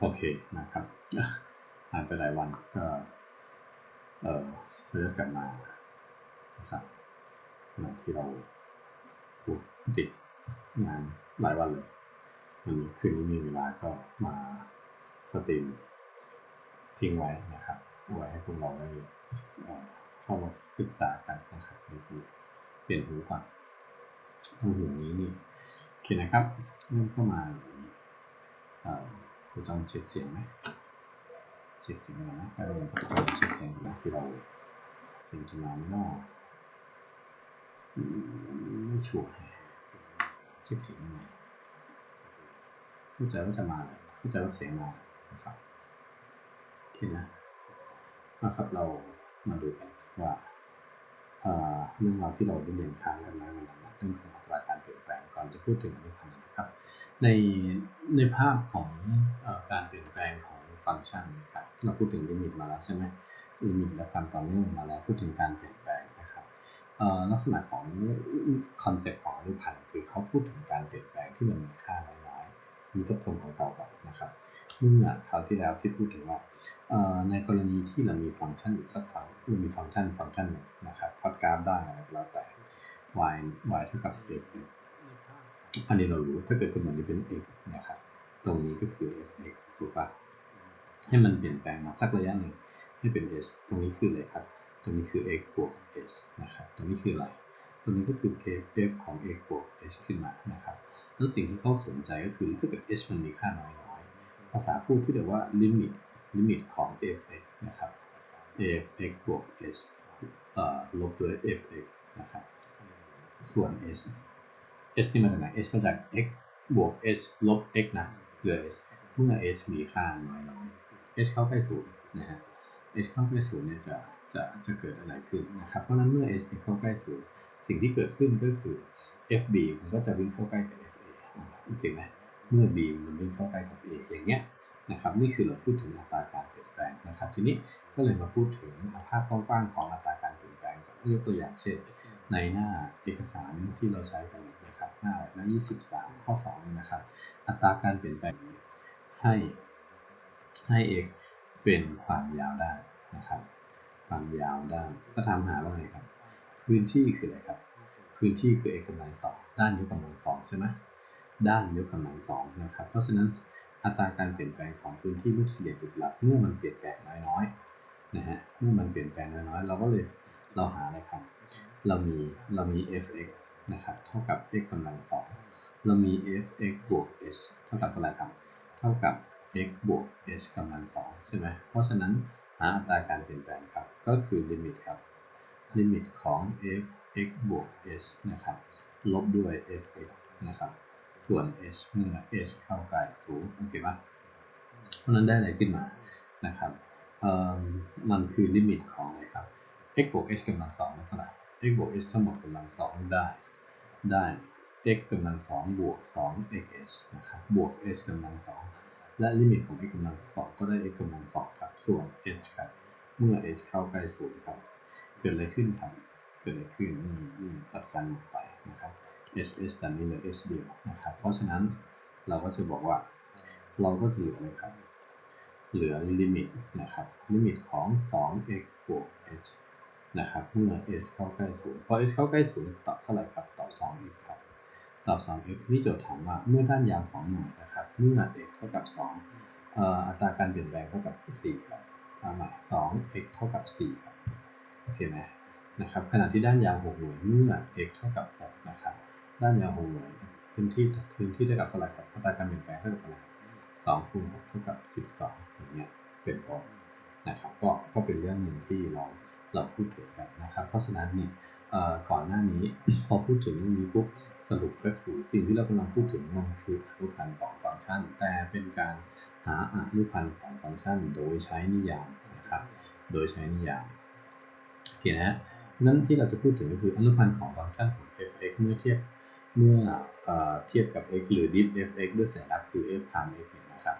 โอเคนะครับผ่านไปหลายวันก็เออเราจะกลับมานะครับขณะที่เราพูดติดงานหลายวันเลยวันนี้คืนนี้มีเวลาก็มาสตรีมทิ้งไว้นะครับไว้ให้พวกเราได้เข้ามาศึกษากันนะครับเปลี่ยนหูก่อนตรงหูนี้นี่โอเคนะครับเริ่มเข้ามาอย่างนี้ เราต้องเช็คเสียงไหมเช็คเสียงก่อนนะก็ต้องเช็คเสียงนะที่เราเสียงจะมาไม่นอกไม่ชัวร์เช็คเสียงยังไงเข้าใจว่าจะมาเข้าใจว่าเสียงมานะครับโอเคนะนะครับเรามาดูกันว่าเรื่องราวที่เราได้เรียนค้างกันมาวันนั้นเรื่องของอัตราการเปลี่ยนแปลงก่อนจะพูดถึงอนุพันธ์ ในในภาพของอการเปลี่ยนแปลงของฟังก์ชันนะครับเราพูดถึงลิมิตมาแล้วใช่ไหมลิมิตและความต่อเนื่องมาแล้วพูดถึงการเปลี่ยนแปลงนะครับลักษณะของคอนเซ็ปต์ของอนุพันธ์คือเขาพูดถึงการเปลี่ยนแปลงที่มันมีค่าน้อยๆมีทบทวนของเก่าก่อนนะครับเมื่อคราวที่แล้วที่พูดถึงว่าในกรณีที่เรามีฟังก์ชันอยู่สักฟังเรามีฟังก์ชันฟังก์ชันหนึ่งนะครับพอดกราฟได้อะไรก็แล้วแต่ y y เท่ากับ f อันนี้เรารู้ถ้าเกิดตัวนี้เป็น x นะครับ ตรงนี้ก็คือ f(x) ถูกปะให้มันเปลี่ยนแปลงมาสักระยะหนึ่งให้เป็น h ตรงนี้คืออะไรครับ ตรงนี้คือ x บวก h นะครับ ตรงนี้คืออะไร ตรงนี้ก็คือ f ของ x บวก h ขึ้นมานะครับ แล้วสิ่งที่เขาสนใจก็คือถ้าเกิด h มันมีค่าน้อยน้อย ภาษาพูดที่เรียกว่า limit limit ของ f(x) นะครับ f(x) บวก h ลบด้วย f(x) นะครับ ส่วน h h นี่มาจากไหน h มาจาก x บวก h ลบ x นะเหลือ h เมื่อ h มีค่าน้อยน้อย h เข้าใกล้ศูนย์นะฮะ h เข้าใกล้ศูนย์เนี่ยจะจะจะเกิดอะไรขึ้นนะครับ เพราะนั้นเมื่อ h เข้าใกล้ศูนย์สิ่งที่เกิดขึ้นก็คือ fb มันก็จะวิ่งเข้าใกล้กับ fa โอเคไหมเมื่อ b มันวิ่งเข้าใกล้กับ a อย่างเงี้ยนะครับนี่คือเราพูดถึงอัตราการเปลี่ยนแปลงนะครับ ทีนี้ก็เลยมาพูดถึงภาพกว้างๆของอัตราการเปลี่ยนแปลงยกตัวอย่างเช่น ในหน้าเอกสารที่เราใช้กัน นะครับหน้าหน้า23 ข้อ2นะครับ อัตราการเปลี่ยนแปลงให้ให้เอกเป็นความยาวได้นะครับ ความยาวได้ก็ทำหาว่าไงครับ พื้นที่คืออะไรครับ พื้นที่คือเอกกำลังสองด้านยกกำลังสองใช่ไหมด้านยกกำลังสองนะครับ เพราะฉะนั้นอัตราการเปลี่ยนแปลงของพื้นที่รูปสี่เหลี่ยมจุดหลักเมื่อมันเปลี่ยนแปลงน้อยๆนะฮะเมื่อมันเปลี่ยนแปลงน้อยๆเราก็เลยเราหาอะไรครับ เรามีเรามี f(x) นะครับเท่ากับ x กำลังสองเรามี f(x) บวก h เท่ากับอะไรครับ เท่ากับ x บวก h กำลังสองใช่ไหมเพราะฉะนั้นหาอัตราการเปลี่ยนแปลงครับ ก็คือลิมิตครับ ลิมิตของ f(x) บวก h นะครับ ลบด้วย f(x) นะครับ ส่วน h เมื่อ h เข้าใกล้ศูนย์โอเคปะเพราะนั้นได้อะไรขึ้นมานะครับมันคือลิมิตของอะไรครับ x บวก h กำลังสองเท่าไหร่ x บวก h ทั้งหมดกำลังสองได้ ได้ x กำลังสองบวกสอง x h นะครับบวก h กำลังสองและลิมิตของ x กำลังสองก็ได้ x กำลังสองครับส่วน h ครับเมื่อ h เข้าใกล้ศูนย์ครับ เกิดอะไรขึ้นครับ เกิดอะไรขึ้นนี่นี่ตัดกันหมดไปนะครับ h h แต่นี้เหลือ h เดียวนะครับ เพราะฉะนั้นเราก็จะบอกว่า เราก็จะเหลืออะไรครับ เหลือลิมิตนะครับ ลิมิตของ 2x บวก h นะครับเมื่อ h เข้าใกล้ศูนย์พอ h เข้าใกล้ศูนย์ตอบเท่าไหร่ครับตอบ 2x ครับตอบ 2x นี่โจทย์ถามว่าเมื่อด้านยาว2หน่วยนะครับเมื่อ x เท่ากับ2อัตราการเปลี่ยนแปลงเท่ากับ4ครับทำใหม่ 2x เท่ากับ4ครับโอเคไหมนะครับขณะที่ด้านยาว6หน่วยเมื่อ x เท่ากับ6นะครับด้านยาว6หน่วยพื้นที่พื้นที่เท่ากับเท่าไหร่ครับอัตราการเปลี่ยนแปลงเท่ากับเท่าไหร่2คูณ6เท่ากับ 12อย่างเงี้ยเป็นต้นนะครับก็ก็เป็นเรื่องหนึ่งที่เรา เราพูดถึงกันนะครับ เพราะฉะนั้นเนี่ยก่อนหน้านี้พอพูดถึงเรื่องนี้ปุ๊บสรุปก็คือสิ่งที่เรากำลังพูดถึงมันคืออนุพันธ์ของฟังก์ชัน แต่เป็นการหาอนุพันธ์ของฟังก์ชัน โดยใช้นิยามนะครับ โดยใช้นิยามโอเคนะนั้นที่เราจะพูดถึงก็คืออนุพันธ์ของฟังก์ชันของ f(x) เมื่อเทียบเมื่อเทียบกับ x หรือ diff f(x) ด้วยสัญลักษณ์คือ f prime x นะครับ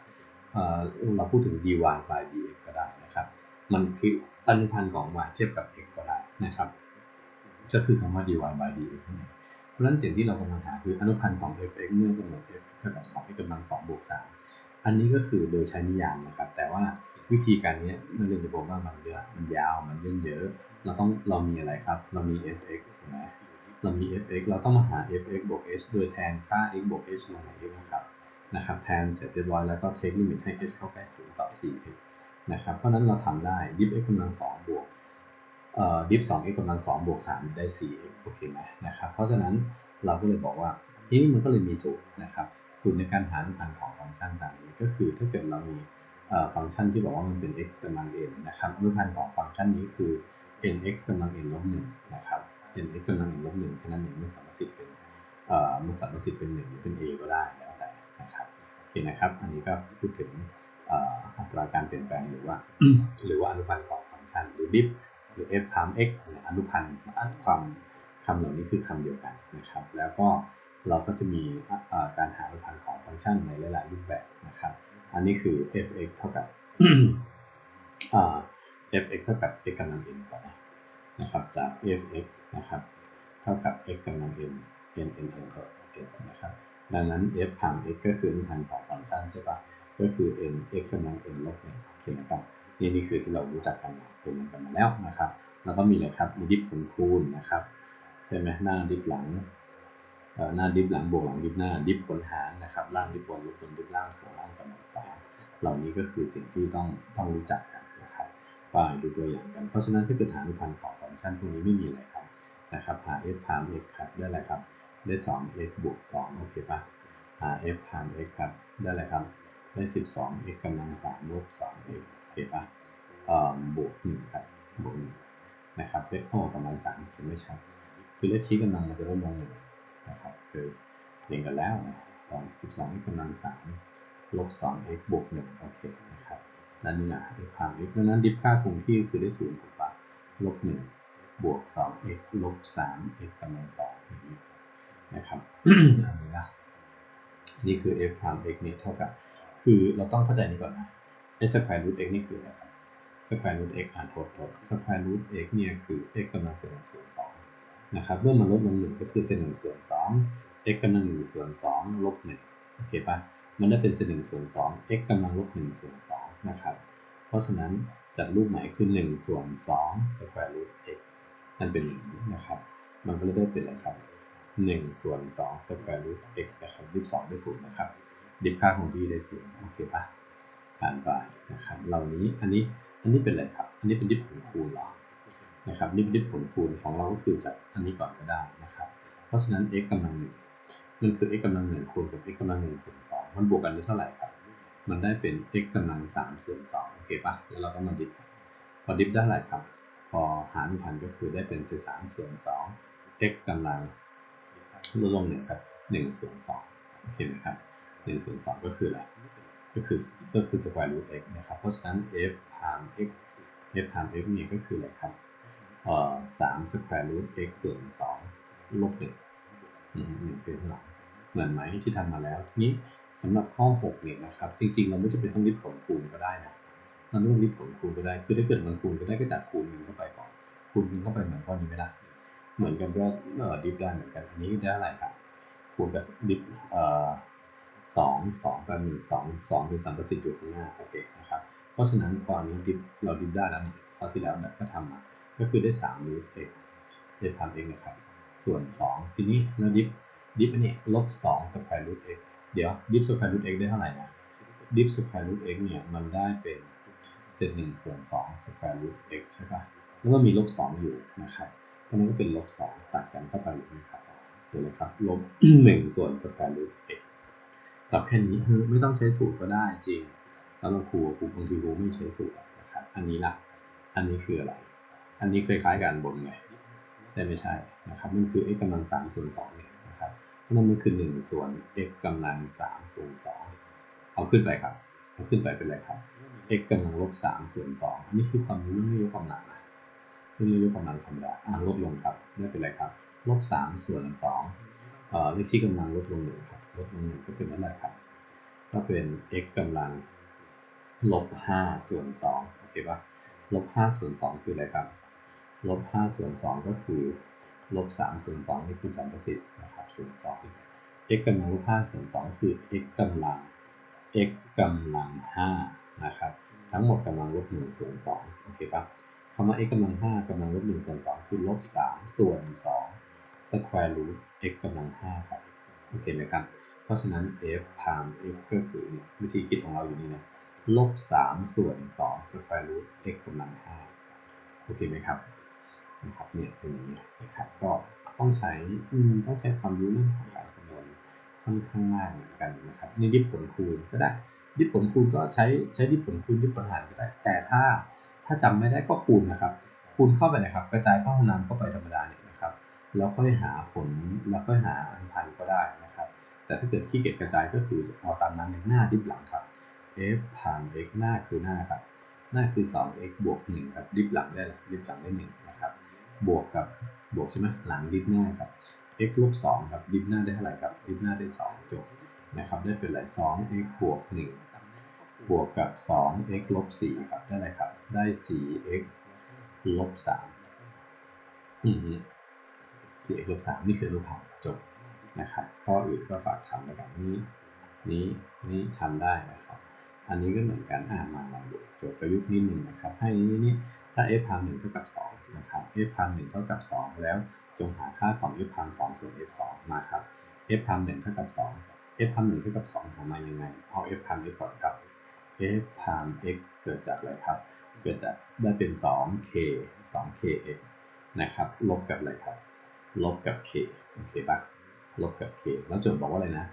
เราพูดถึง dy by dx ก็ได้นะครับ มันคืออนุพันธ์ของ y เทียบกับ x ก็ได้นะครับ ก็คือคำว่า dy by dx นั่นเองเพราะฉะนั้นสิ่งที่เรากำลังหาคืออนุพันธ์ของ f(x) เมื่อกำหนด f เท่ากับ2 x กำลัง2บวก3อันนี้ก็คือโดยใช้นิยามนะครับ แต่ว่าวิธีการนี้นักเรียนจะบอกว่ามันเยอะมันยาวมันเยอะเยอะ เราต้องเรามีอะไรครับ เรามี f(x) ถูกไหมเรามี f(x) เราต้องมาหา f(x) บวก h โดยแทนค่า x บวก h ลงใน x นะครับนะครับ แทนเสร็จเรียบร้อยแล้วก็ take limit ให้ h เข้าใกล้ศูนย์กับ 4x นะครับ เพราะนั้นเราทำได้ div x กำลังสองบวกเอ่อ div 2 x กำลังสองบวก3ได้4โอเคไหมนะครับ เพราะฉะนั้นเราก็เลยบอกว่าทีนี้มันก็เลยมีสูตรนะครับ สูตรในการหาอนุพันธ์ของฟังก์ชันตามนี้ก็คือถ้าเกิดเรามีฟังก์ชันที่บอกว่ามันเป็น x กำลัง n นะครับอนุพันธ์ของฟังก์ชันนี้คือ nx กำลัง n ลบหนึ่งนะครับ nx กำลัง n ลบหนึ่งแค่นั้นเองไม่สามารถสิทธิ์เป็นเอ่อมันสามารถสิทธิ์เป็นหนึ่งหรือเป็น a ก็ได้แล้วแต่นะครับโอเคนะครับ อันนี้ก็พูดถึง อัตราการเปลี่ยนแปลงหรือว่า หรือว่าอนุพันธ์ของฟังก์ชันหรือ diff หรือ f times x อนุพันธ์ความคำเหล่านี้คือคำเดียวกันนะครับ แล้วก็เราก็จะมีการหาอนุพันธ์ของฟังก์ชันในหลาย ๆ รูปแบบนะครับ อันนี้คือ f(x) เท่ากับ f(x) เท่ากับ x กำลัง n ก่อนนะครับ จาก f(x) นะครับ เท่ากับ x กำลัง n n n n ก็ n นะครับ ดังนั้น f ผ่าน x ก็คืออนุพันธ์ของฟังก์ชันใช่ปะ ก็คือ n x กำลัง n ลบหนึ่งโอเคนะครับนี่นี่คือที่เรารู้จักกันมาคยเรียนกันมาแล้วนะครับ แล้วก็มีอะไรครับมีดิฟผลคูณนะครับใช่ไหมหน้าดิฟหลังหน้าดิฟหลังบวกหลังดิฟหน้าดิฟผลหารนะครับล่างดิฟบนลบบนดิฟล่างส่วนล่างกำลังสามเหล่านี้ก็คือสิ่งที่ต้องต้องรู้จักกันนะครับไปดูตัวอย่างกัน เพราะฉะนั้นถ้าเกิดหาอนุพันธ์ของฟังก์ชันพวกนี้ไม่มีอะไรครับนะครับหา f พาม x ครับได้อะไรครับได้ 2x บวก2โอเคปะหา f พาม x ครับได้อะไรครับ ได้ 12x กำลัง3ลบ 2x โอเคปะเอ่อบวก1ครับบวก1นะครับเลขโอ้ประมาณ3เขียนไม่ชัดคือเลขชี้กำลังมันจะลดลงหนึ่งนะครับคือเรียนกันแล้วนะ2 12x กำลัง3ลบ 2x บวก1โอเคนะครับนั่นนี่นะ f พาม x ดังนั้นดิฟค่าคงที่คือได้0ถูกปะลบ1บวก 2x ลบ 3x กำลัง2องนี้นะครับอันนี้นะนี่คือ f พาม x นี้เท่ากับ คือเราต้องเข้าใจนี้ก่อนนะ s square root x นี่คืออะไรครับ square root x อ่านโทษโทษ square root x เนี่ยคือ x กำลังเศษหนึ่งส่วนสองนะครับเมื่อมันลดลงหนึ่งก็คือเศษหนึ่งส่วนสอง x กำลังหนึ่งส่วนสองลบหนึ่งโอเคปะมันได้เป็นเศษหนึ่งส่วนสอง x กำลังลบหนึ่งส่วนสองนะครับ เพราะฉะนั้นจัดรูปใหม่คือหนึ่งส่วนสอง square root x นั่นเป็นอย่างนี้นะครับ มันก็เลยได้เป็นอะไรครับหนึ่งส่วนสอง square root x นะครับดิฟสองได้ศูนย์นะครับ ดิฟค่าของที่ได้ศูนย์โอเคปะผ่านไปนะครับเหล่านี้อันนี้อันนี้เป็นอะไรครับ อันนี้เป็นดิฟผลคูณหรอนะครับดิฟดิฟผลคูณของเราก็คือจากอันนี้ก่อนก็ได้นะครับ เพราะฉะนั้น x กำลังหนึ่งมันคือ x กำลังหนึ่งคูณกับ x กำลังหนึ่งส่วนสองมันบวกกันได้เท่าไหร่ครับ มันได้เป็น x กำลังสามส่วนสองโอเคปะแล้วเราก็มาดิฟพอดิฟได้เท่าไหร่ครับ พอหารพันก็คือได้เป็นเศษสามส่วนสอง x กำลังลดลงหนึ่งครับหนึ่งส่วนสองโอเคไหมครับ หนึ่งส่วนสองก็คืออะไร ก็คือก็คือ square root x นะครับ เพราะฉะนั้น f พาม x f พาม x เนี่ยก็คืออะไรครับเอ่อสาม square root x ส่วนสองลบหนึ่งหนึ่งเป็นหลังเหมือนไหมที่ทำมาแล้ว ทีนี้สำหรับข้อ6เนี่ยนะครับ จริง ๆ เราไม่จำเป็นต้องริบผลคูณก็ได้นะเราไม่ต้องริบผลคูณก็ได้ คือถ้าเกิดมันคูณก็ได้ก็จัดคูณมันเข้าไปก่อน คูณมันเข้าไปเหมือนข้อนี้ไม่ได้เหมือนกันก็เอ่อดิฟได้เหมือนกัน อันนี้ได้อะไรครับคูณกับดิฟเอ่อ สองสองกับหนึ่งสองสองเป็นสัมประสิทธิ์อยู่ข้างหน้าโอเคนะครับเพราะฉะนั้นพอนนี้ดิฟเราดิฟได้แล้วข้อที่แล้วก็ทำมาก็คือได้สามรูทเอ็กได้พันเองนะครับส่วนสองทีนี้แล้วดิฟดิฟอันนี้ลบสองสแควร์รูทเอกเดี๋ยวดิฟสแควร์รูทเอกได้เท่าไหร่นะดิฟสแควร์รูทเอกเนี่ยมันได้เป็นเศษหนึ่งส่วนสองสแควร์รูทเอกใช่ปะแล้วมันมีลบสองอยู่นะครับเพราะนั้นก็เป็นลบสองตัดกันเข้าไปอย่นี้ครับเห็นไหมครับลบหนึ่งส่วนสแควร์รูทเอก ตอบแค่นี้ไม่ต้องใช้สูตรก็ได้จริงสำหรับครูครูบางทีครูไม่ใช้สูตรนะครับ อันนี้ละอันนี้คืออะไร อันนี้เคยคล้ายกันบนไงใช่ไม่ใช่นะครับ มันคือ x กำลังสามส่วนสองเนี่ยนะครับเพราะนั้นมันคือหนึ่งส่วน x กำลังสามส่วนสองเอาขึ้นไปครับเอาขึ้นไปเป็นอะไรครับ x กำลังลบสามส่วนสองอันนี้คือความรู้เรื่องยกกำลังนะเรื่องยกกำลังธรรมดาอ่าลดลงครับไม่เป็นไรครับลบสามส่วนสองเอ่อเลขชี้กำลังลดลงหนึ่งครับ ลดลงหนึ่งก็เป็นอะไรครับ ก็เป็น x กำลังลบห้าส่วนสองโอเคปะลบห้าส่วนสองคืออะไรครับ ลบห้าส่วนสองก็คือ ลบสามส่วนสองนี่คือสัมประสิทธิ์นะครับส่วนสอง x กำลังลบห้าส่วนสองคือ x กำลัง x กำลัง5นะครับทั้งหมดกำลังลบ1ส่วน2โอเคปะคำว่า x กำลัง5กำลังลบ1ส่วน2คือลบ3ส่วน2 square root x กำลัง5ครับ โอเคไหมครับ ราะฉะนั้น f พาม x ก็คือวิธีคิดของเราอยู่นี่นะลบ3ส่วน2 square root x กำลัง5โอเคไหมครับนะครับเนี่ยเป็นอย่างนี้นะครับก็ต้องใช้ต้องใช้ความรู้เรื่องของการคำนวณค่อนข้างมากเหมือนกันนะครับนี่ดิผลคูณก็ได้ ดิผลคูณก็ใช้ใช้ดิผลคูณดิผลหารก็ได้ แต่ถ้าถ้าจำไม่ได้ก็คูณนะครับ คูณเข้าไปนะครับ กระจายพหุนามเข้าไปธรรมดาเนี่ยนะครับ แล้วค่อยหาผลแล้วค่อยหาอันพันก็ได้นะ แต่ถ้าเกิดขี้เกียจกระจายก็คือเอาตามนั้นในหน้าดิบหลังครับ f ผ่าน x หน้าคือหน้าครับ หน้าคือ 2x บวก 1 ครับ ดิบหลังได้เลยดิบหลังได้1นะครับ บวกกับบวกใช่ไหมหลังดิบหน้าครับ x ลบ2ครับ ดิบหน้าได้เท่าไหร่ครับ ดิบหน้าได้ 2 จบนะครับ ได้เป็นไร 2x บวก1บวกกับ 2x ลบ4ครับ ได้อะไรครับ ได้ 4x ลบ3อืม 4x ลบ3นี่คืออนุพันจบ นะครับ ข้ออื่นก็ฝากทำนะครับนี้ นี้ นี้ทำได้นะครับ อันนี้ก็เหมือนกันอ่านมาลองดูโจทย์ประยุกต์นิดหนึ่งนะครับ ให้นี้นี่ถ้า f พาม1เท่ากับ2นะครับ f พาม1เท่ากับ 2 แล้วจงหาค่าของ f พาม2ส่วน f 2มาครับ f พาม1เท่ากับ 2 f พาม1เท่ากับ2หามายังไง เอา f พาม x ก่อนครับ f พาม x เกิดจากอะไรครับ เกิดจากได้เป็น 2k 2kx นะครับ ลบกับอะไรครับ ลบกับ k โอเคปะ ลบกับ k แล้วโจทย์บอกว่าอะไรนะ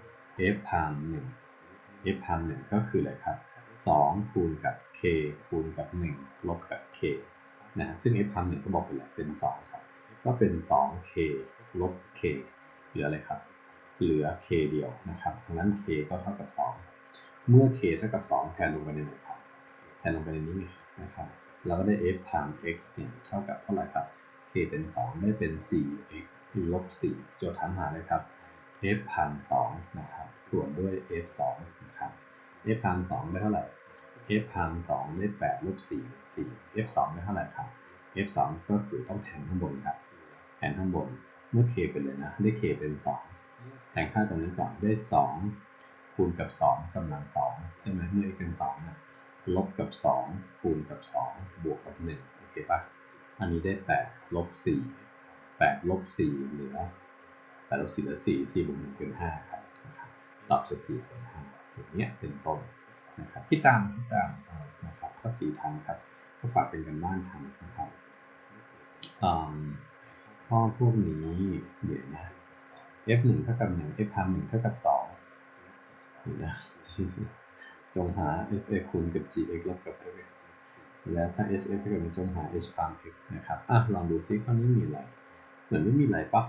f พาม1 f พาม1ก็คืออะไรครับ2คูณกับ k คูณกับ 1 ลบกับ k นะซึ่ง f พาม1ก็บอกไปแล้วเป็น 2 ครับ ก็เป็น 2k ลบ k เหลืออะไรครับเหลือ k เดียวนะครับดังนั้น k ก็เท่ากับ 2 เมื่อ k เท่ากับ 2 แทนลงไปในไหนครับ แทนลงไปในนี้นะครับเราก็ได้ f พาม x เนี่ยเท่ากับเท่าไหร่ครับ k เป็น 2 ได้เป็น 4x ลบ4โจทย์ถามหาเลยครับ f พาม2นะครับส่วนด้วย f 2นะครับ f พาม2ได้เท่าไหร่ f พาม2ได้8ลบ4 4 f 2ได้เท่าไหร่ครับ f 2ก็คือต้องแทนข้างบนครับแทนข้างบนเมื่อ k เป็นเลยนะได้ k เป็น2แทนค่าตรงนี้ก่อนได้2คูณกับ2กำลัง2ใช่ไหมเมื่อ x เป็น2นะลบกับ2คูณกับ2บวกกับ1โอเคปะอันนี้ได้8ลบ4 8ลบ4เหลือ 8ลบ4เหลือ4 4บวก1เป็น5ครับนะครับตอบจะ4ส่วน5อย่างเงี้ยเป็นต้นนะครับคิดตามคิดตามนะครับข้อ4ทำครับก็ฝากเป็นกันบ้านทำนะครับข้อพวกนี้เดี๋ยวนะ f 1เท่ากับ1 f พัน1เท่ากับ2นี่นะจงหา f x คูณกับ g x ลบกับ f x แล้วถ้า h x เท่ากับจงหา h พาม x นะครับอะลองดูซิข้อนี้มีอะไร เหมือนไม่มีอะไรปะ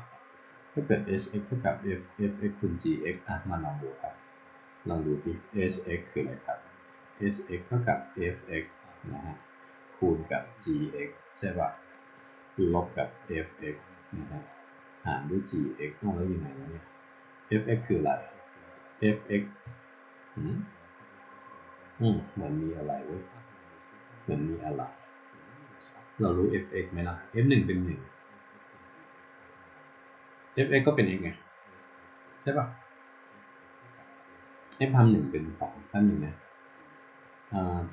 ถ้าเกิด h x เท่ากับ f f x คูณ g x อะมาลองดูครับ ลองดูที่ h x คืออะไรครับ h x เท่ากับ f x นะฮะ คูณกับ g x ใช่ปะลบกับ f x นะฮะ หารด้วย g x อ้าวแล้วยังไงวะเนี่ย f x คืออะไร f x อืมอืมเหมือนมีอะไรเว้ย เหมือนมีอะไร เรารู้ f x ไหมล่ะ f 1 เป็น1 f x ก็เป็น x ไงใช่ปะ f พันหนึ่งเป็นสองพันหนึ่งนะ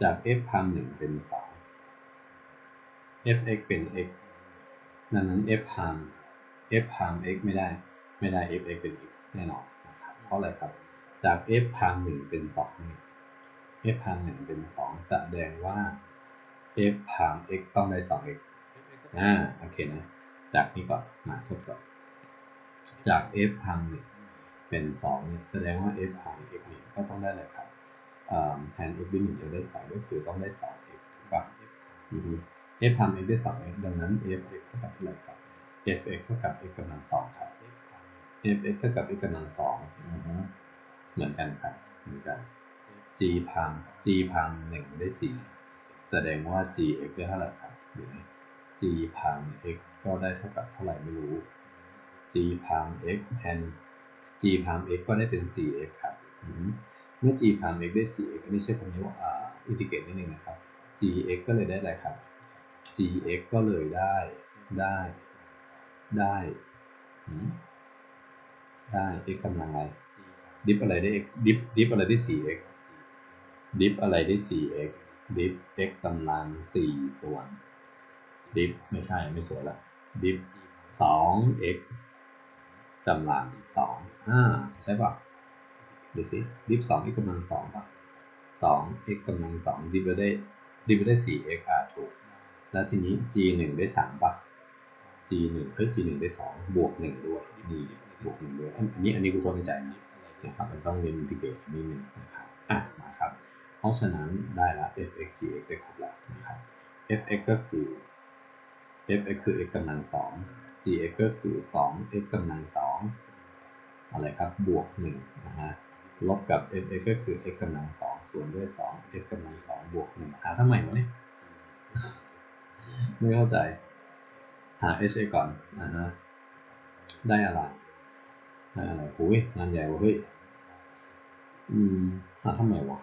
จาก f พันหนึ่งเป็นสอง f x เป็น x ดังนั้น f พัน f พัน x ไม่ได้ไม่ได้ f x เป็น x แน่นอนนะครับเพราะอะไรครับจาก f พันหนึ่งเป็นสอง f พันหนึ่งเป็นสองแสดงว่า f พัน x ต้องได้สอง x อ่าโอเคนะจากนี้ก่อนมาทดก่อน จาก f พันหนึ่งเป็น2เนี่ยแสดงว่า f ของ x เนี่ยก็ต้องได้อะไรครับแทน x ด้วย1จะได้2ก็คือต้องได้ 2x ถูกป่ะ f ทำ x ได้ 2x ดังนั้น f x เท่ากับเท่าไหร่ครับ f x เท่ากับ x กำลัง2ครับ f x เท่ากับ x กำลัง2เหมือนกันครับเหมือนกัน g พัม g พัม1ได้ 4 แสดงว่า g x ได้เท่าไหร่ครับเดี๋ยวนี้ g พัม x ก็ได้เท่ากับเท่าไหร่ไม่รู้ g พัม x แทน g พาม x ก็ได้เป็น 4x ครับเมื่อ g พาม x ได้ 4x อันนี้ใช้คำนี้ว่าอินทิเกรตนิดนึงนะครับ gx ก็เลยได้อะไรครับ gx ก็เลยได้ได้ได้ได้ x กำลังอะไร ดิฟอะไรได้ x ดิฟดิฟอะไรได้ 4x ดิฟอะไรได้ 4x ดิฟ x กำลัง 4 ส่วน ดิฟไม่ใช่ไม่สวยละ ดิฟ 2x กำลัง2อ่าใช่ป่ะดูสิดิฟ 2x กำลัง2ป่ะ 2x กำลัง2ดิฟได้ดิฟได้ 4x อ่าถูก แล้วทีนี้ g 1ได้3ป่ะ g 1เฮ้ย g 1ได้2บวก1ด้วยนี่บวก1ด้วยอันนี้อันนี้กูทวนในใจนะนะครับมันต้องเรียนอินทิเกรตนิดนึงนะครับอะมาครับ เพราะฉะนั้นได้ละ f(x) gx ได้ครบแล้วนะครับ f(x) ก็คือ f(x) คือ x กำลัง2 gx ก็คือ 2x กำลัง2อะไรครับ บวก1นะฮะ ลบกับ f(x) ก็คือ x กำลัง2ส่วนด้วย 2 x กำลัง2บวก1หาทำไมวะเนี่ย ไม่เข้าใจ หา h a ก่อนนะฮะ ได้อะไร ได้อะไรโอ้ยงานใหญ่วะเฮ้ย อืม หาทำไมวะ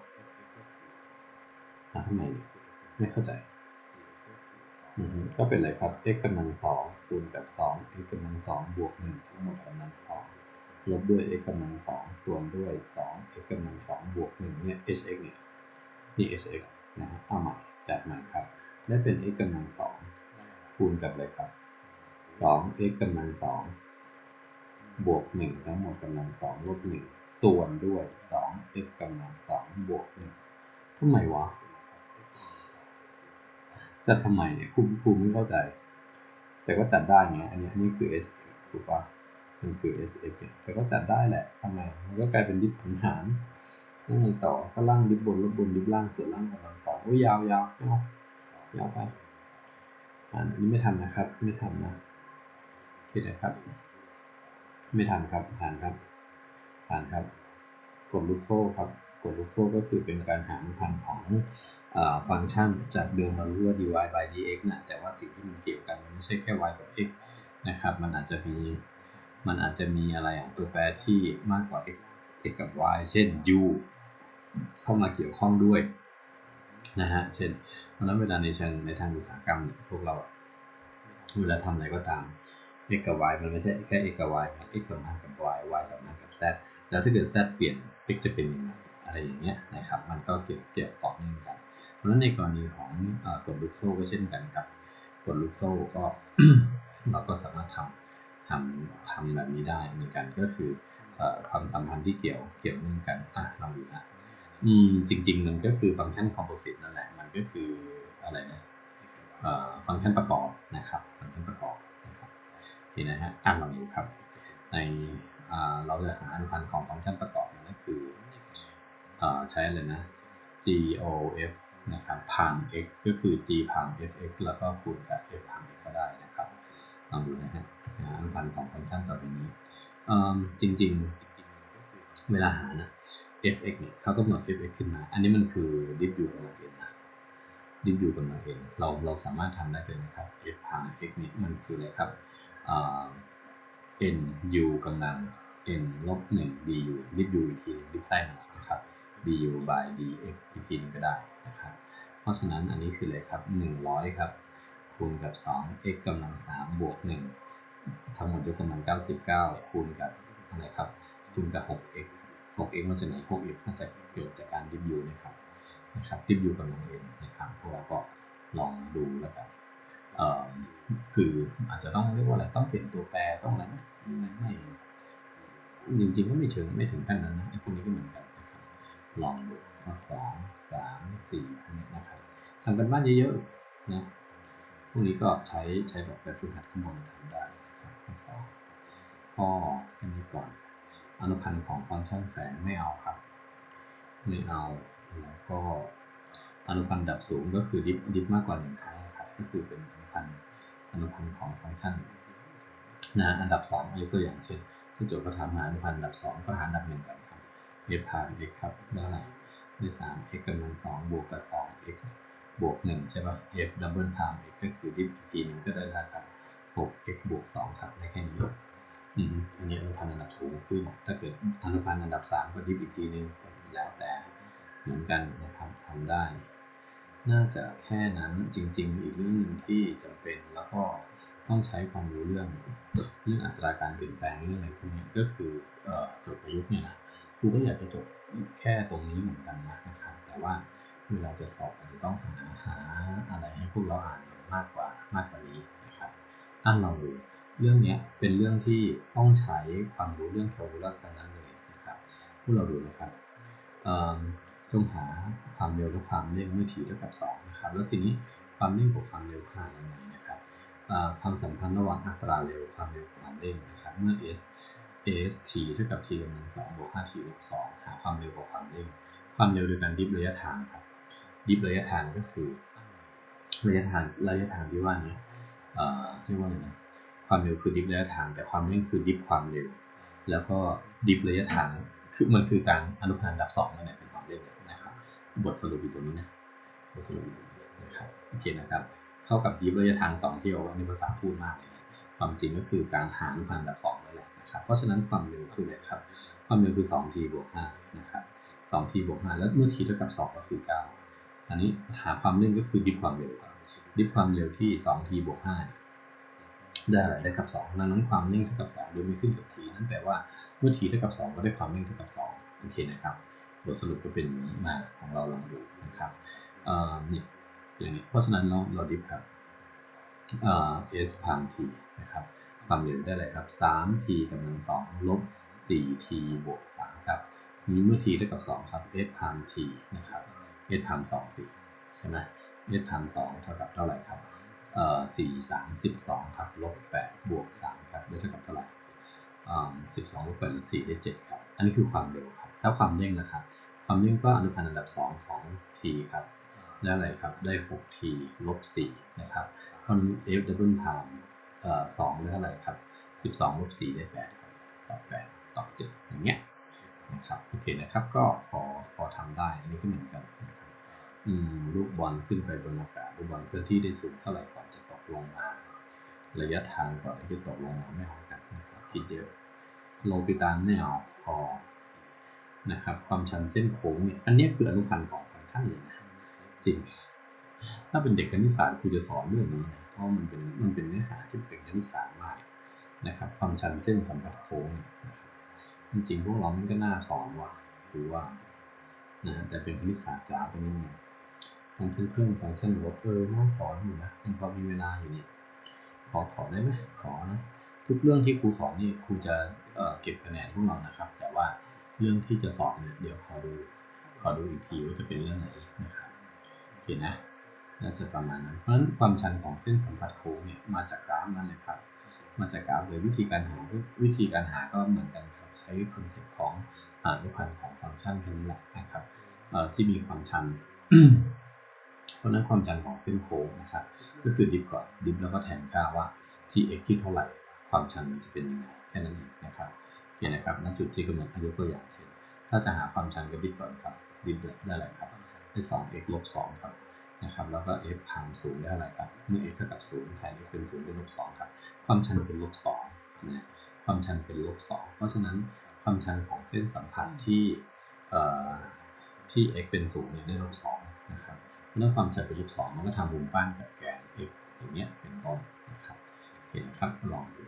หาทำไมเนี่ยไม่เข้าใจ ก็เป็นอะไรครับ x กำลังสองคูณกับสอง x กำลังสองบวกหนึ่งทั้งหมดกำลังสองลบด้วย x กำลังสองส่วนด้วยสอง x กำลังสองบวกหนึ่งเนี่ย hx เนี่ยนี่ hx นะฮะเอาใหม่จัดใหม่ครับ ได้เป็น x กำลังสองคูณกับอะไรครับสอง x กำลังสองบวกหนึ่งทั้งหมดกำลังสองลบหนึ่งส่วนด้วยสอง x กำลังสองบวกหนึ่งทำไมวะ จัดทำไมเนี่ยครูครูไม่เข้าใจ แต่ก็จัดได้ไงอันนี้อันนี้คือ s ถูกปะมันคือ s x เนี่ยแต่ก็จัดได้แหละทำไมมันก็กลายเป็นดิฟผลหารนั่นไงต่อก็ล่างดิฟบนลบบนดิฟล่างส่วนล่างกำลังสองโอ้ยยาวยาวเอายาวไปอันนี้ไม่ทำนะครับ ไม่ทำนะคิดนะครับ ไม่ทำครับผ่านครับผ่านครับ กดลูกโซ่ครับ กดลูกโซ่ก็คือเป็นการหารพัน ฟังก์ชันจากเดิมเรารู้ว่า dy by dx นะแต่ว่าสิ่งที่มันเกี่ยวกันมันไม่ใช่แค่ y กับ x นะครับมันอาจจะมีมันอาจจะมีอะไรอย่างตัวแปรที่มากกว่า x x กับ y เช่น u เข้ามาเกี่ยวข้องด้วยนะฮะเช่นเพราะนั้นเวลาในเชิงในทางอุตสาหกรรมเนี่ยพวกเราเวลาทำอะไรก็ตาม x กับ y มันไม่ใช่แค่ x กับ y ครับ x สัมพันธ์กับ y y สัมพันธ์กับ z แล้วถ้าเกิด z เปลี่ยน x จะเป็นยังไง อะไรอย่างเงี้ยนะครับ มันก็เกี่ยวเกี่ยวต่อเนื่องกัน เพราะฉะนั้นในกรณีของกดลูกโซ่ก็เช่นกันครับ กดลูกโซ่ก็เราก็สามารถทำทำทำแบบนี้ได้เหมือนกันก็คือความสัมพันธ์ที่เกี่ยวเกี่ยวเนื่องกันอะลองดูนะอืมจริง ๆ มันก็คือฟังก์ชันคอมโพสิตนั่นแหละ มันก็คืออะไรนะฟังก์ชันประกอบนะครับ ฟังก์ชันประกอบนะครับทีนะฮะอะลองดูครับ ในเราจะหาอนุพันธ์ของฟังก์ชันประกอบนั่นก็คือ ใช้อะไรนะ GOF นะครับพัน x ก็คือ g พัน fx แล้วก็คูณกับ f พัน x ก็ได้นะครับลองดูนะฮะอนุพันธ์ของฟังก์ชันต่อไปนี้จริงๆเวลาหานะ fx เนี่ยเขากำหนด fx ขึ้นมา อันนี้มันคือดิฟยูกำลังเองนะดิฟยูกำลังเองเราเราสามารถทำได้เป็นะครับ f พัน x เนี่ยมันคืออะไรครับ n u กำลัง n ลบ1 du ดิฟยูอีกทีดิฟไส้มันนะครับ du by dx อีกทีนึงก็ได้นะครับ เพราะฉะนั้นอันนี้คืออะไรครับ 100 ครับ คูณกับ 2 x กำลัง 3 บวก 1 ทั้งหมดยกกำลัง 99 คูณกับอะไรครับ คูณกับ 6x 6x มาจากไหน 6x มาจากเกิดจากการดิฟยูนะครับนะครับดิฟยูกำลัง n นะครับ พวกเราก็ลองดูแล้วกันเอ่อคืออาจจะต้องเรียกว่าอะไร ต้องเปลี่ยนตัวแปร ต้องอะไรไหมไม่ จริงๆก็ไม่ถึงไม่ถึงขั้นนั้นนะไอ้พวกนี้ก็เหมือนกัน ลองดูข้อสองสามสี่อันนี้นะครับทำกันบ้านเยอะๆนะพวกนี้ก็ใช้ใช้แบบแบบฝึกหัดข้างบนทำได้นะครับข้อสองข้ออันนี้ก่อน อนุพันธ์ของฟังก์ชันแฝงไม่เอาครับไม่เอาแล้วก็อนุพันธ์ดับสูงก็คือดิฟดิฟมากกว่าหนึ่งครั้งครับก็คือเป็นอนุพันธ์อนุพันธ์ของฟังก์ชันนะอันดับ2ยกตัวอย่างเช่นถ้าโจทย์เขาถามหาอนุพันธ์อันดับ 2 ก็หาอันดับ1ก่อนครับ f พา x ครับได้อะไรได้3 x กำลัง2บวกกับ2 x บวก1ใช่ป่ะ f ดับเบิลพาม x ก็คือดิฟอีกทีนึงก็ได้แล้วครับ6 x บวก2ครับได้แค่นี้อืมอันนี้อนุพันธ์อันดับสูงขึ้นถ้าเกิดอนุพันธ์อันดับ3ก็ดิฟอีกทีนึงแล้วแต่เหมือนกันนะครับทำได้ น่าจะแค่นั้นจริง ๆ อีกเรื่องหนึ่งที่จำเป็นแล้วก็ต้องใช้ความรู้เรื่อง เรื่องอัตราการเปลี่ยนแปลงเรื่องอะไรพวกนี้ก็คือเอ่อจดประยุกต์เนี่ยนะ รูก็อยากจะจดแค่ตรงนี้เหมือนกันนะนะครับ แต่ว่าเวลาจะสอบอาจจะต้องหาหาอะไรให้พวกเราอ่านมากกว่ามากกว่านี้นะครับอ่านลองดูเรื่องนี้เป็นเรื่องที่ต้องใช้ความรู้เรื่องแคลคูลัสทั้งนั้นเลยนะครับพวกเราดูนะครับจงหาความเร็วและความเร่งเมื่อ t เท่ากับ2นะครับ แล้วทีนี้ความเร่งกับความเร็วห่างยังไงนะครับความสัมพันธ์ระหว่างอัตราเร็วความเร็วความเร่งนะครับ เมื่อ s s t เท่ากับ t กำลัง2บวก 5t ลบ2หาความเร็วกับความเร่ง ความเร็วโดยการดิฟระยะทางครับ ดิฟระยะทางก็คือระยะทางระยะทางที่ว่านี้เรียกว่าอะไรนะความเร็วคือดิฟระยะทาง แต่ความเร่งคือดิฟความเร็ว แล้วก็ดิฟระยะทางคือมันคือการอนุพันธ์ดับสองนั่นแหละเป็นความเร่งนะครับ บทสรุปอยู่ตรงนี้นะบทสรุปอยู่ตรงนี้นะครับโอเคนะครับ เข้ากับดิฟระยะทางสองที่เอาไว้ในภาษาพูดมากเลย ความจริงก็คือการหาอนุพันธ์ดับสองนั่นแหละนะครับ เพราะฉะนั้นความเร็วคืออะไรครับ ความเร็วคือ 2t บวก5นะครับ 2t บวก5แล้วเมื่อ t เท่ากับ 2 ก็คือ 9 อันนี้หาความเร่งก็คือดิฟความเร็วครับ ดิฟความเร็วที่ 2t บวก5ได้อะไรได้กับ2ดังนั้นความเร่งเท่ากับ2โดยไม่ขึ้นกับ t นั่นแปลว่าเมื่อ t เท่ากับ 2 ก็ได้ความเร่งเท่ากับ2โอเคนะครับ บทสรุปก็เป็นนี้มาของเราลองดูนะครับนี่อย่างนี้เพราะฉะนั้นเราเราดิฟครับ s พัน t นะครับความเร็วได้เลยครับ 3t กำลัง2ลบ 4t บวก3ครับนี้เมื่อ t เท่ากับ 2 ครับ s พัน t นะครับ s พัน2 4ใช่ไหม s พัน2เท่ากับเท่าไหร่ครับเอ่อ4 3 12ครับลบ8บวก3ครับได้เท่ากับเท่าไหร่อ่า12ลบ8ลบ4ได้7ครับ อันนี้คือความเร็วครับ ถ้าความเร่งนะครับ ความเร่งก็อนุพันธ์อันดับ2ของ t ครับ ได้อะไรครับ ได้ 6t ลบ4นะครับ เพราะนั้น f double time เอ่อ2ได้เท่าไหร่ครับ12ลบ4ได้8ครับตอบ8ตอบ7อย่างเงี้ยนะครับโอเคนะครับก็พอพอทำได้อันนี้ก็เหมือนกันนะครับอืมลูกบอลขึ้นไปบนอากาศลูกบอลเคลื่อนที่ได้สูงเท่าไหร่ก่อนจะตกลงมา ระยะทางก่อนที่จะตกลงมาไม่เอากันนะครับคิดเยอะโลปิตานไม่เอาพอนะครับความชันเส้นโค้งเนี่ยอันนี้คืออนุพันธ์ของฟังก์ชันเลยนะจริง ถ้าเป็นเด็กคณิตศาสตร์ครูจะสอนเรื่องนี้นะเพราะมันเป็นมันเป็นเนื้อหาที่เป็นคณิตศาสตร์มากนะครับ ความชันเส้นสัมผัสโค้งนะครับจริงๆพวกเรามันก็น่าสอนว่ะหรือว่านะแต่เป็นคณิตศาสตร์จ๋าไปนิดนึงฟังก์ชันเพิ่มฟังก์ชันลบเออน่าสอนอยู่นะยังพอมีเวลาอยู่นี่ขอขอได้ไหมขอนะทุกเรื่องที่ครูสอนนี่ครูจะเอ่อเก็บคะแนนพวกเรานะครับ แต่ว่าเรื่องที่จะสอนเนี่ยเดี๋ยวขอดูขอดูอีกทีว่าจะเป็นเรื่องไหนนะครับโอเคนะ น่าจะประมาณนั้น เพราะฉะนั้นความชันของเส้นสัมผัสโค้งเนี่ยมาจากกราฟนั่นเลยครับ มาจากกราฟเลยวิธีการหาวิธีการหาก็เหมือนกันครับใช้คอนเซ็ปต์ของอนุพันธ์ของฟังก์ชันแค่นี้แหละนะครับที่มีความชัน เพราะนั้นความชันของเส้นโค้งนะครับ ก็คือดิฟก่อนดิฟแล้วก็แทนค่าว่า tx ที่เท่าไหร่ ความชันมันจะเป็นยังไงแค่นั้นเองนะครับโอเคนะครับณจุดที่กำหนดอายุตัวอย่างเช่นถ้าจะหาความชันก็ดิฟก่อนครับดิฟได้อะไรครับได้สอง x ลบ2ครับ นะครับแล้วก็ f พามศูนย์ได้อะไรครับ เมื่อ x เท่ากับ0แทน x เป็น0เป็นลบ2ครับ ความชันเป็นลบ2นะความชันเป็นลบ2เพราะฉะนั้นความชันของเส้นสัมพันธ์ที่ที่ x เป็น0เนี่ยได้ลบ2นะครับเมื่อความชันเป็นลบ2มันก็ทำมุมบ้านกับแกน x อย่างเงี้ยเป็นต้นนะครับโอเคนะครับลองดู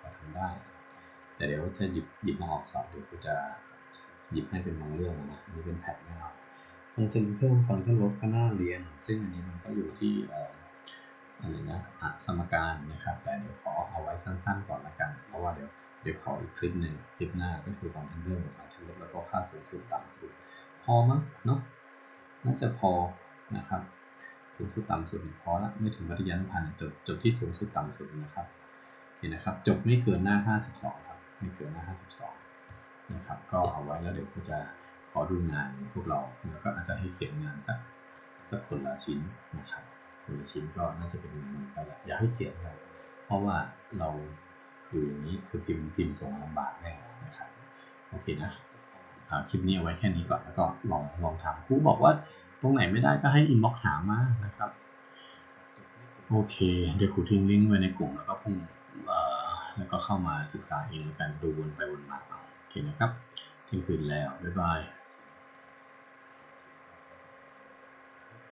พอทำได้ แต่เดี๋ยวถ้าหยิบหยิบมาออกสอบเดี๋ยวกูจะหยิบให้เป็นบางเรื่องนะนนี้เป็นแพทไม่เอา ฟังก์ชันเพิ่มฟังก์ชันลบก็น่าเรียน ซึ่งอันนี้มันก็อยู่ที่อะไรนะสมการนะครับ แต่เดี๋ยวขอเอาไว้สั้นๆก่อนละกัน เพราะว่าเดี๋ยวเดี๋ยวขออีกคลิปหนึ่งคลิปหน้าก็คือฟังก์ชันเพิ่มกับฟังก์ชันลบแล้วก็ค่าสูงสุดต่ำสุด พอมั้งเนาะน่าจะพอนะครับสูงสุดต่ำสุดพอละไม่ถึงวัฏยานพันจบจบที่สูงสุดต่ำสุดนะครับโอเคนะครับ จบไม่เกินหน้า 52 ครับ ไม่เกินหน้า 52 นะครับ ก็เอาไว้แล้วเดี๋ยวกูจะ ขอดูงานพวกเรา แล้วก็อาจจะให้เขียนงานสักสักคนละชิ้นนะครับคนละชิ้นก็น่าจะเป็นงานไปแหละอยากให้เขียนครับเพราะว่าเราอยู่อย่างนี้คือพิมพ์พิมพ์ส่งลำบากแน่นะครับโอเคนะคลิปนี้เอาไว้แค่นี้ก่อนแล้วก็ลองลองทำครูบอกว่าตรงไหนไม่ได้ก็ให้อินบ็อกถามมานะครับโอเคเดี๋ยวครูทิ้งลิงก์ไว้ในกลุ่มแล้วก็พุ่งแล้วก็เข้ามาศึกษาเองกันดูวนไปวนมาเอาโอเคนะครับเที่ยงคืนแล้วบ๊ายบาย